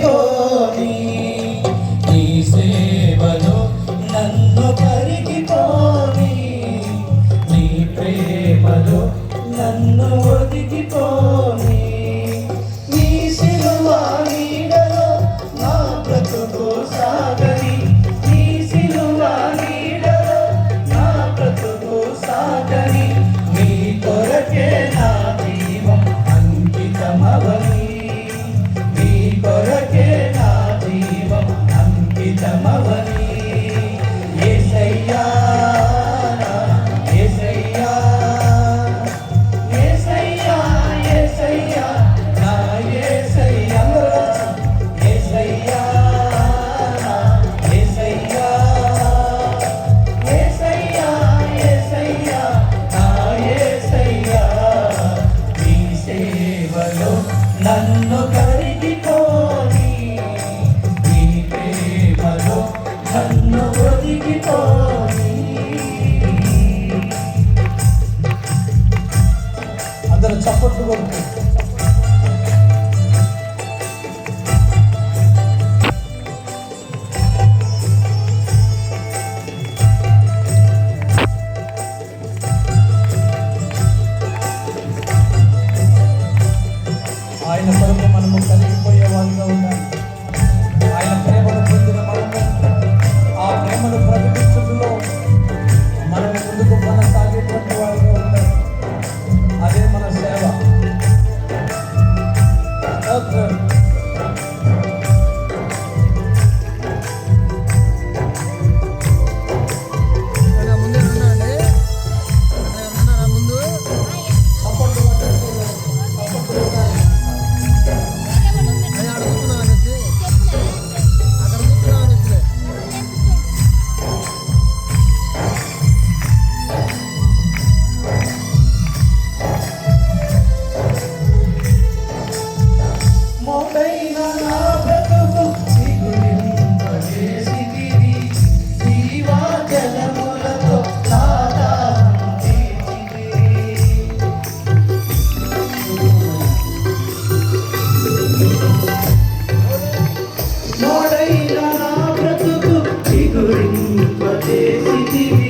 ಕೋರಿ నన్ను కరిగిపోని. నీ ప్రేమలో నన్ను ఒదిగిపోని. అందరూ చప్పట్లు కొడుతుంది మనము కలిగిపోయే వారిగా ఉండాలి. వర్ణింపజేసితివి